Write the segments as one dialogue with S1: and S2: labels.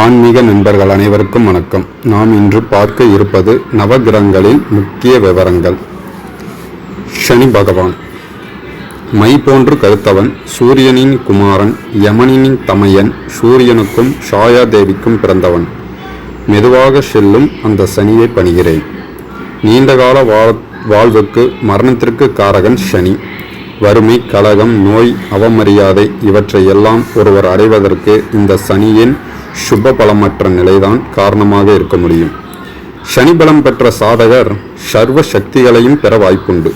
S1: ஆன்மீக நண்பர்கள் அனைவருக்கும் வணக்கம். நாம் இன்று பார்க்க இருப்பது நவகிரகங்களின் முக்கிய விவரங்கள். சனி பகவான். மை போன்று கருத்தவன் சூரியனின் குமாரன் யமனின் தமையன் சூரியனுக்கும் ஷாயா தேவிக்கும் பிறந்தவன். மெதுவாக செல்லும் அந்த சனியை பணிகிறேன். நீண்டகால வாழ் வாழ்வுக்கு மரணத்திற்கு காரகன் சனி. வறுமை கலகம் நோய் அவமரியாதை இவற்றை எல்லாம் ஒருவர் அடைவதற்கு இந்த சனியின் சுப பலமற்ற நிலைதான் காரணமாக இருக்க முடியும். சனி பலம் பெற்ற சாதகர் சர்வ சக்திகளையும் பெற வாய்ப்புண்டு.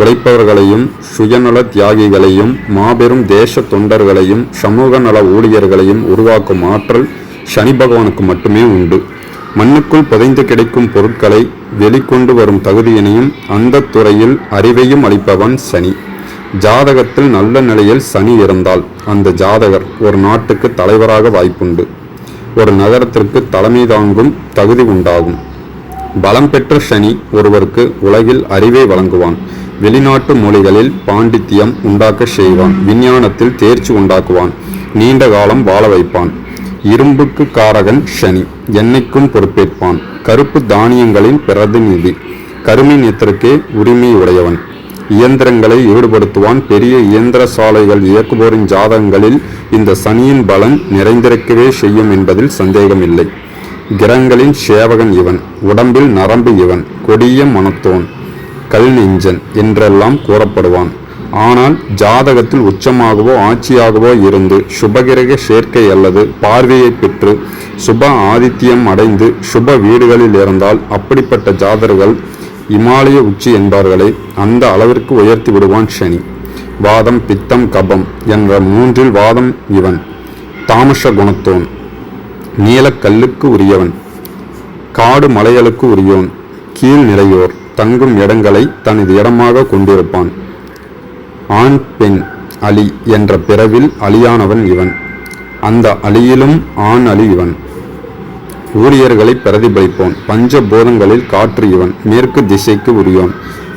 S1: உழைப்பவர்களையும் சுயநல தியாகிகளையும் மாபெரும் தேச தொண்டர்களையும் சமூக நல ஊழியர்களையும் உருவாக்கும் ஆற்றல் சனி பகவானுக்கு மட்டுமே உண்டு. மண்ணுக்குள் புதைந்து கிடைக்கும் பொருட்களை வெளிக்கொண்டு வரும் தகுதியினையும் அந்த துறையில் அறிவையும் அளிப்பவன் சனி. ஜாதகத்தில் நல்ல நிலையில் சனி இருந்தால் அந்த ஜாதகர் ஒரு நாட்டுக்கு தலைவராக வாய்ப்புண்டு. ஒரு நகரத்திற்கு தலைமை தாங்கும் தகுதி உண்டாகும். பலம் பெற்ற சனி ஒருவருக்கு உலகில் அறிவை வழங்குவான். வெளிநாட்டு மொழிகளில் பாண்டித்தியம் உண்டாக்க செய்வான். விஞ்ஞானத்தில் தேர்ச்சி உண்டாக்குவான். நீண்ட காலம் வாழ வைப்பான். இரும்புக்கு காரகன் சனி எண்ணெய்க்கும் பொறுப்பேற்பான். கருப்பு தானியங்களின் பிரதிநிதி. கருமி நேத்திற்கே உரிமை உடையவன் இயந்திரங்களை ஈடுபடுத்துவான். பெரிய இயந்திர சாலைகள் இயக்குபோரின் ஜாதகங்களில் இந்த சனியின் பலன் நிறைந்திருக்கவே செய்யும் என்பதில் சந்தேகமில்லை. கிரகங்களின் சேவகன் இவன் உடம்பில் நரம்பு இவன் கொடிய மனத்தோன் கல் நெஞ்சன் என்றெல்லாம் கூறப்படுவான். ஆனால் ஜாதகத்தில் உச்சமாகவோ ஆட்சியாகவோ இருந்து சுபகிரக சேர்க்கை அல்லது பார்வையை பெற்று சுப ஆதித்யம் அடைந்து சுப வீடுகளில் இருந்தால் அப்படிப்பட்ட ஜாதர்கள் இமாலய உச்சி என்பார்களை அந்த அளவிற்கு உயர்த்தி விடுவான் சனி. வாதம் பித்தம் கபம் என்ற மூன்றில் வாதம் இவன். தாமச குணத்தோன். நீலக்கல்லுக்கு உரியவன். காடு மலைகளுக்கு உரியோன். கீழ் நிலையோர். தங்கும் இடங்களை தனது இடமாக கொண்டிருப்பான். ஆண் பெண் அலி என்ற பிறவில் அலியானவன் இவன். அந்த அலியிலும் ஆண் அலி இவன். ஊழியர்களை பிரதிபலிப்போன் பஞ்ச போதங்களில் காற்று இவன் மேற்கு திசைக்கு உரியோன்.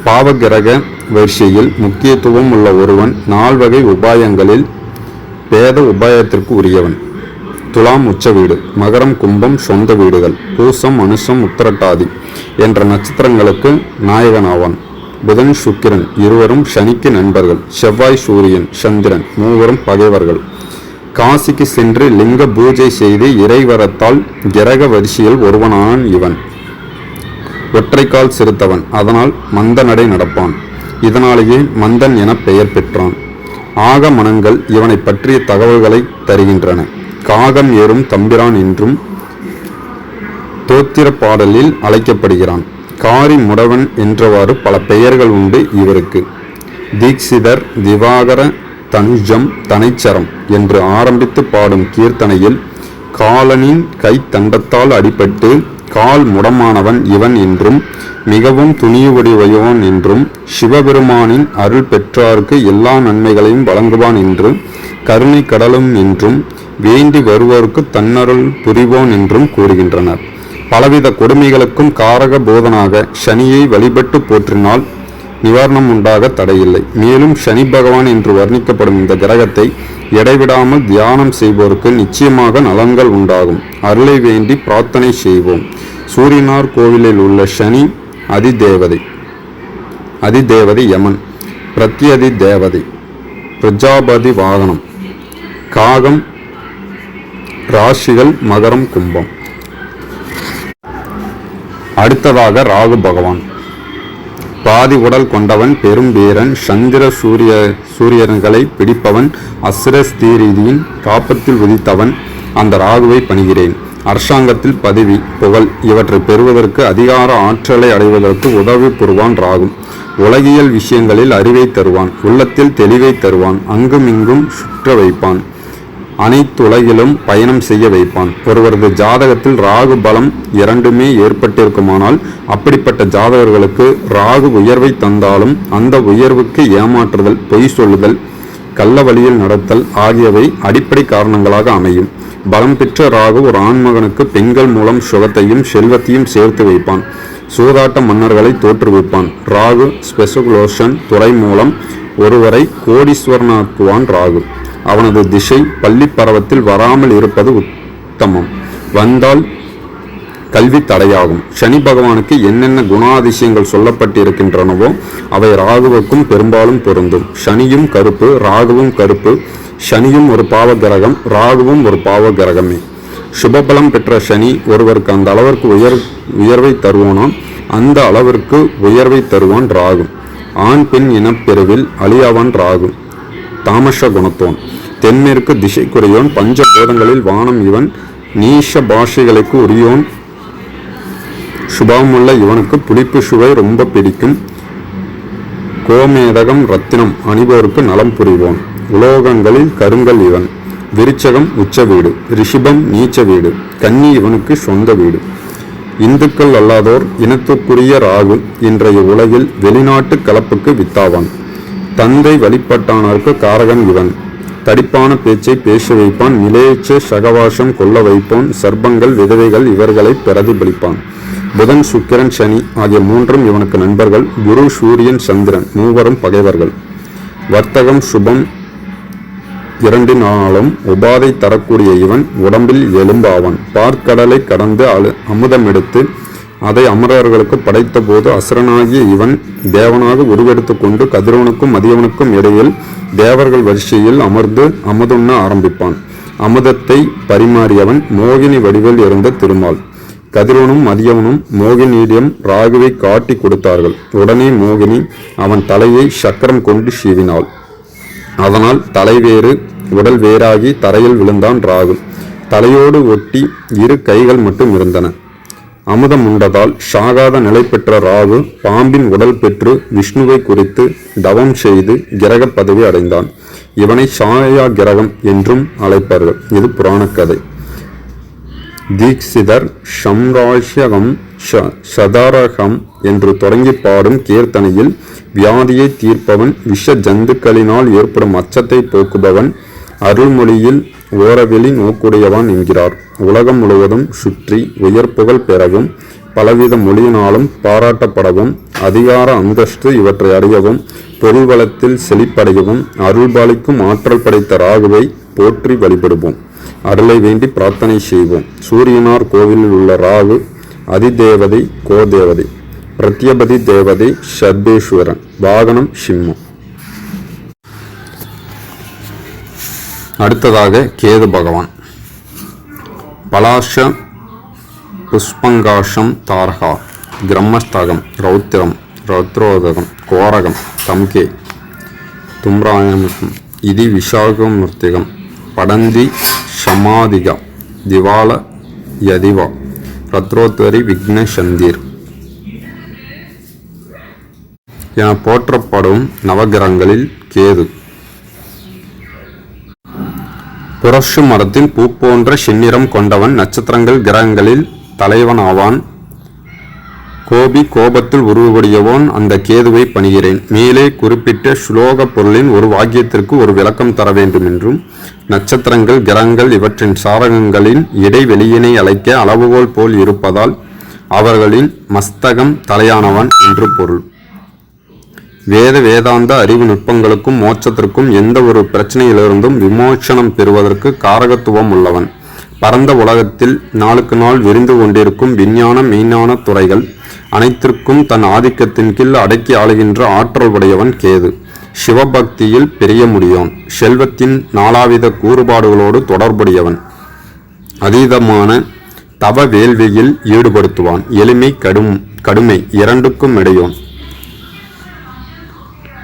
S1: பாவகிரக வரிசையில் முக்கியத்துவம் உள்ள ஒருவன் நால்வகை உபாயங்களில் பேத உபாயத்திற்கு உரியவன். துலாம் உச்ச வீடு மகரம் கும்பம் சொந்த வீடுகள் பூசம் அனுசம் உத்திரட்டாதி என்ற நட்சத்திரங்களுக்கு நாயகனாவான். புதன் சுக்கிரன் இருவரும் சனிக்கு நண்பர்கள் செவ்வாய் சூரியன் சந்திரன் மூவரும் பகைவர்கள். காசிக்கு சென்று லிங்க பூஜை செய்து இறைவரத்தால் கிரக வரிசையில் ஒருவனான் இவன். ஒற்றைக்கால் சிறுத்தவன் அதனால் மந்த நடை நடப்பான். இதனாலேயே மந்தன் என பெயர் பெற்றான். ஆக மனங்கள் இவனை பற்றிய தகவல்களை தருகின்றன. காகம் ஏறும் தம்பிரான் என்றும் தோத்திர பாடலில் அழைக்கப்படுகிறான். காரி முடவன் என்றவாறு பல பெயர்கள் உண்டு இவருக்கு. தீக்ஷிதர் திவாகர தனுஜம் தனைச்சரம் என்று ஆரம்பித்து பாடும் கீர்த்தனையில் காலனின் கை தண்டத்தால் அடிபட்டு கால் முடமானவன் இவன் என்றும் மிகவும் துணிவுடையவன் என்றும் சிவபெருமானின் அருள் பெற்றார்க்கு எல்லா நன்மைகளையும் வழங்குவான் என்றும் கருணை கடலும் என்றும் வேண்டி வருவோருக்கு தன்னருள் புரிவோன் என்றும் கூறுகின்றனர். பலவித கொடுமைகளுக்கும் காரக போதனாக சனியை வழிபட்டு போற்றினால் நிவாரணம் உண்டாக தடையில்லை மேலும் சனி பகவான் என்று வர்ணிக்கப்படும் இந்த கிரகத்தை இடைவிடாமல் தியானம் செய்வோருக்கு நிச்சயமாக நலன்கள் உண்டாகும். அருளை வேண்டி பிரார்த்தனை செய்வோம். சூரியனார் கோவிலில் உள்ள சனி அதிதேவதை அதிதேவதை யமன் பிரத்யதி தேவதை பிரஜாபதி வாகனம் காகம் ராசிகள் மகரம் கும்பம். அடுத்ததாக ராகு பகவான். பாதி உடல் கொண்டவன் பெரும் வீரன் சந்திர சூரிய சூரியன்களை பிடிப்பவன் அசுரஸ்தீரீதியின் காப்பத்தில் உதித்தவன் அந்த ராகுவை பணிகிறேன். அரசாங்கத்தில் பதவி புகழ் இவற்றை பெறுவதற்கு அதிகார ஆற்றலை அடைவதற்கு உதவி புரிவான் ராகும். உலகியல் விஷயங்களில் அறிவை தருவான் உள்ளத்தில் தெளிவை தருவான் அங்குமிங்கும் சுற்ற வைப்பான். அனைத்துலகிலும் பயணம் செய்ய வைப்பான். ஒருவரது ஜாதகத்தில் ராகு பலம் இரண்டுமே ஏற்பட்டிருக்குமானால் அப்படிப்பட்ட ஜாதகர்களுக்கு ராகு உயர்வை தந்தாலும் அந்த உயர்வுக்கு ஏமாற்றுதல் பொய் சொல்லுதல் கள்ள வழியில் நடத்தல் ஆகியவை அடிப்படை காரணங்களாக அமையும். பலம் பெற்ற ராகு ஒரு ஆண்மகனுக்கு பெண்கள் மூலம் சுகத்தையும் செல்வத்தையும் சேர்த்து வைப்பான். சூதாட்ட மன்னர்களை தோற்றுவிப்பான். ராகு ஸ்பெசுலோஷன் துறை மூலம் ஒருவரை கோடீஸ்வரனாக்குவான் ராகு. அவனது திசை பள்ளி பருவத்தில் வராமல் இருப்பது உத்தமம். வந்தால் கல்வி தடையாகும். சனி பகவானுக்கு என்னென்ன குணாதிசயங்கள் சொல்லப்பட்டிருக்கின்றனவோ அவை ராகுவுக்கும் பெரும்பாலும் பொருந்தும். சனியும் கருப்பு ராகுவும் கருப்பு. சனியும் ஒரு பாவ கிரகம் ராகுவும் ஒரு பாவ கிரகமே சுபபலம் பெற்ற சனி ஒருவருக்கு அந்த அளவிற்கு உயர் உயர்வை தருவானாம். அந்த அளவிற்கு உயர்வை தருவான் ராகு. ஆண் பெண் இனப்பெருவில் அழியாவான் ராகு. தாமச குணத்தோன். தென்மேற்கு திசைக்குறையோன் பஞ்சபூதங்களில் வானம் இவன் நீஷ பாஷைகளுக்கு உரியோன் சுபாவமுள்ள இவனுக்கு புளிப்பு சுவை ரொம்ப பிடிக்கும். கோமேதகம் ரத்தினம் அணிபோருக்கு நலம் புரிவோன். உலோகங்களில் கருங்கல் இவன். விருச்சகம் உச்ச வீடு ரிஷிபம் நீச்ச வீடு கன்னி இவனுக்கு சொந்த வீடு. இந்துக்கள் அல்லாதோர் இனத்துக்குரிய ராகு இன்றைய உலகில் வெளிநாட்டு கலப்புக்கு வித்தாவான். தந்தை வழிபட்டானார்க்கு காரகன் இவன். தடிப்பான பேச்சை பேச வைப்பான் நிலையற்ற சகவாசம் கொள்ள வைப்பான் சர்ப்பங்கள் விதவைகள் இவர்களை பிரதிபலிப்பான். புதன் சுக்கிரன் சனி ஆகிய மூன்றும் இவனுக்கு நண்பர்கள். குரு சூரியன் சந்திரன் மூவரும் பகைவர்கள். வர்த்தகம் சுபம் இரண்டு நாளும் உபாதை தரக்கூடிய இவன் உடம்பில் எலும்பாவான் பார்க்கடலை கடந்து அழு அமுதம் எடுத்து அதை அமரர்களுக்கு படைத்தபோது அசுரனாகிய இவன் தேவனாக உருவெடுத்து கொண்டு கதிரவனுக்கும் மதியவனுக்கும் இடையில் தேவர்கள் வரிசையில் அமர்ந்து அமுதுண்ண ஆரம்பிப்பான். அமுதத்தை பரிமாறியவன் மோகினி வடிவில் இருந்த திருமால். கதிரவனும் மதியவனும் மோகினியிடம் ராகுவை காட்டி கொடுத்தார்கள். உடனே மோகினி அவன் தலையை சக்கரம் கொண்டு சீவினாள். அதனால் தலைவேறு உடல் வேறாகி தரையில் விழுந்தான் ராகு. தலையோடு ஒட்டி இரு கைகள் மட்டும் இருந்தன. அமுதம் உண்டதால் சாகாத நிலை பெற்ற ராகு பாம்பின் உடல் பெற்று விஷ்ணுவை குறித்து தவம் செய்து கிரக பதவி அடைந்தான். இவனை சாயா கிரகம் என்றும் அழைப்பார்கள். இது புராணக்கதை. கதை தீக்ஷிதர் ஷ சதாரகம் என்று தொடங்கி பாடும் கீர்த்தனையில் வியாதியை தீர்ப்பவன் விஷ ஜந்துக்களினால் ஏற்படும் அச்சத்தை போக்குபவன் அருள்மொழியில் ஓரவெளி நோக்குடையவன் என்கிறார். உலகம் முழுவதும் சுற்றி உயர் புகழ் பெறவும் பலவித மொழியினாலும் பாராட்டப்படவும் அதிகார அந்தஸ்து இவற்றை அறியவும் பொருள் செழிப்படையவும் அருள்பாலிக்கும் ஆற்றல் படைத்த ராகுவை போற்றி வழிபடுவோம். அருளை வேண்டி பிரார்த்தனை செய்வோம். சூரியனார் கோவிலில் உள்ள ராகு அதிதேவதை கோதேவதை பிரத்யபதி தேவதை சர்பேஸ்வரன் வாகனம் சிம்மம். அடுத்ததாக கேது பகவான். பலாஷ புஷ்பங்காஷம் தாரகா கிரம்மஸ்தகம் ரௌத்திரம் ரௌத்ரோதகம் கோரகம் தம்கே தும்ராயமுகம் இதி விசாகமூர்த்திகம் படந்தி சமாதிகா திவால யதிவா ரத்ரோத்வரி விக்னசந்தீர். என போற்றப்படும் நவகிரகங்களில் கேது. புரஷு மரத்தின் பூ போன்ற செந்நிறம் கொண்டவன் நட்சத்திரங்கள் கிரகங்களில் தலைவனாவான். கோபி கோபத்தில் உருவக்கூடியவோன் அந்த கேதுவை பணிகிறேன். மேலே குறிப்பிட்ட ஸ்லோக பொருளின் ஒரு வாக்கியத்திற்கு ஒரு விளக்கம் தர வேண்டும் என்றும் நட்சத்திரங்கள் கிரகங்கள் இவற்றின் சாரகங்களின் இடைவெளியினை அழைக்க அளவுகோல் போல் இருப்பதால் அவர்களின் மஸ்தகம் தலையானவன் என்று பொருள். வேத வேதாந்த அறிவு நுட்பங்களுக்கும் மோட்சத்திற்கும் எந்த ஒரு பிரச்சனையிலிருந்தும் விமோசனம் பெறுவதற்கு காரகத்துவம் உள்ளவன். பரந்த உலகத்தில் நாளுக்கு நாள் விரிந்து கொண்டிருக்கும் விஞ்ஞான மெய்ஞான துறைகள் அனைத்திற்கும் தன் ஆதிக்கத்தின் கீழ் அடக்கி ஆளுகின்ற ஆற்றல் உடையவன் கேது. சிவபக்தியில் பெரிய முடியோன். செல்வத்தின் நாலாவித கூறுபாடுகளோடு தொடர்புடையவன். அதீதமான தவ வேள்வியில் ஈடுபடுத்துவான். எளிமை கடும் கடுமை இரண்டுக்கும் இடையோன்.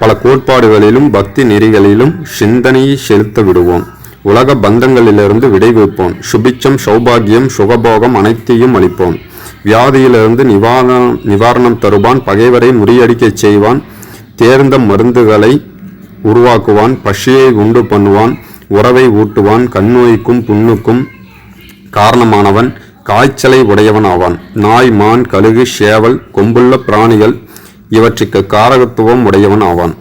S1: பல கோட்பாடுகளிலும் பக்தி நெறிகளிலும் சிந்தனையை செலுத்த விடுவோம். உலக பந்தங்களிலிருந்து விடைவிப்போம் சுபிச்சம் சௌபாகியம் சுகபோகம் அனைத்தையும் அளிப்போம். வியாதியிலிருந்து நிவாரணம் நிவாரணம் தருவான் பகைவரை முறியடிக்கச் செய்வான். தேர்ந்த மருந்துகளை உருவாக்குவான் பசியை உண்டு பண்ணுவான் உறவை ஊட்டுவான் கண்ணோய்க்கும் புண்ணுக்கும் காரணமானவன் காய்ச்சலை உடையவன் ஆவான் நாய் மான் கழுகு சேவல் கொம்புள்ள பிராணிகள் இவற்றுக்கு காரகத்துவம் உடையவன் ஆவான்.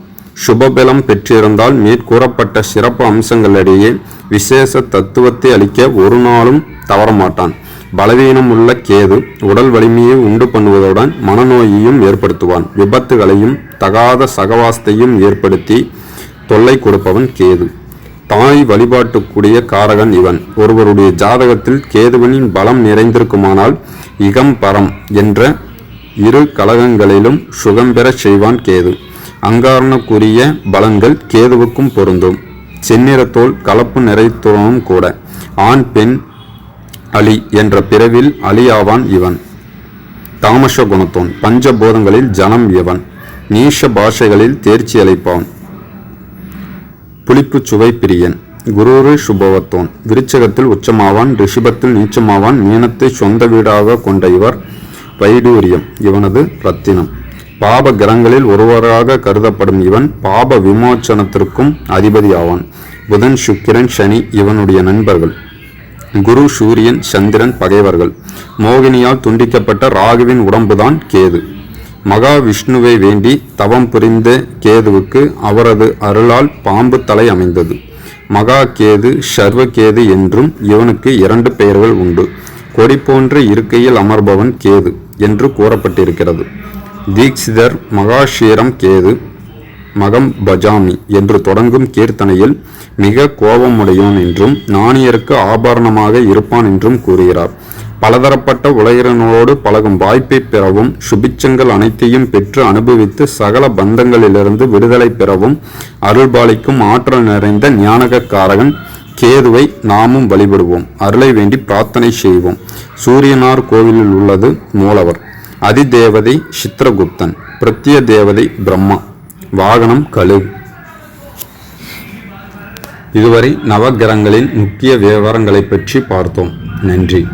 S1: சுபபலம் பெற்றிருந்தால் மேற்கூறப்பட்ட சிறப்பு அம்சங்களிடையே விசேஷ தத்துவத்தை அளிக்க ஒரு நாளும் தவறமாட்டான். பலவீனம் உள்ள கேது உடல் வலிமையை உண்டு பண்ணுவதுடன் மனநோயையும் ஏற்படுத்துவான். விபத்துகளையும் தகாத சகவாசத்தையும் ஏற்படுத்தி தொல்லை கொடுப்பவன் கேது. தாய் வழிபாட்டுக்குரிய காரகன் இவன். ஒருவருடைய ஜாதகத்தில் கேதுவனின் பலம் நிறைந்திருக்குமானால் இகம் பரம் என்ற இரு கலகங்களிலும் சுகம் பெறச் செய்வான் கேது. அங்காரனுக்குரிய பலன்கள் கேதுவுக்கும் பொருந்தும். செந்நிறத்தோல் கலப்பு நிறைத்துவனும் கூட. ஆண் பெண் அலி என்ற பிறவில் அலியாவான் இவன். தாமச குணத்தோன். பஞ்சபோதங்களில் ஜனம் இவன். நீஷ பாஷைகளில் தேர்ச்சி அளிப்பான். புளிப்பு சுவை பிரியன். குருரு சுபவத்தோன். விருச்சகத்தில் உச்சமாவான் ரிஷிபத்தில் நீச்சமாவான் மீனத்தை சொந்த வீடாக கொண்ட இவர் வைடூரியம் இவனது ரத்தினம். பாப கிரகங்களில் ஒருவராக கருதப்படும் இவன் பாப விமோச்சனத்திற்கும் அதிபதி ஆவான் புதன் சுக்கிரன் சனி இவனுடைய நண்பர்கள். குரு சூரியன் சந்திரன் பகைவர்கள். மோகினியால் துண்டிக்கப்பட்ட ராகுவின் உடம்புதான் கேது. மகாவிஷ்ணுவை வேண்டி தவம் புரிந்த கேதுவுக்கு அவரது அருளால் பாம்பு தலை அமைந்தது. மகா கேது சர்வகேது என்றும் இவனுக்கு இரண்டு பெயர்கள் உண்டு. கொடி போன்ற இருக்கையில் அமர்பவன் கேது. என்று கூறப்பட்டிருக்கிறது. தீக்ஷிதர் மகாஷீரம் கேது மகம் பஜாமி என்று தொடங்கும் கீர்த்தனையில் மிக கோபமுடையோன் என்றும் நாணியருக்கு ஆபரணமாக இருப்பான் என்றும் கூறுகிறார். பலதரப்பட்ட உலகினரோடு பழகும் வாய்ப்பை பெறவும் சுபிச்சங்கள் அனைத்தையும் பெற்று அனுபவித்து சகல பந்தங்களிலிருந்து விடுதலை பெறவும் அருள்பாலிக்கும் ஆற்றல் நிறைந்த ஞானகக்காரகன் கேதுவை நாமும் வழிபடுவோம். அருளை வேண்டி பிரார்த்தனை செய்வோம். சூரியனார் கோவிலில் உள்ளது மூலவர். அதிதேவதை சித்திரகுப்தன். பிரத்ய தேவதை பிரம்மா. வாகனம் கழு இதுவரை நவகிரகங்களின் முக்கிய விவரங்களை பற்றி பார்த்தோம். நன்றி.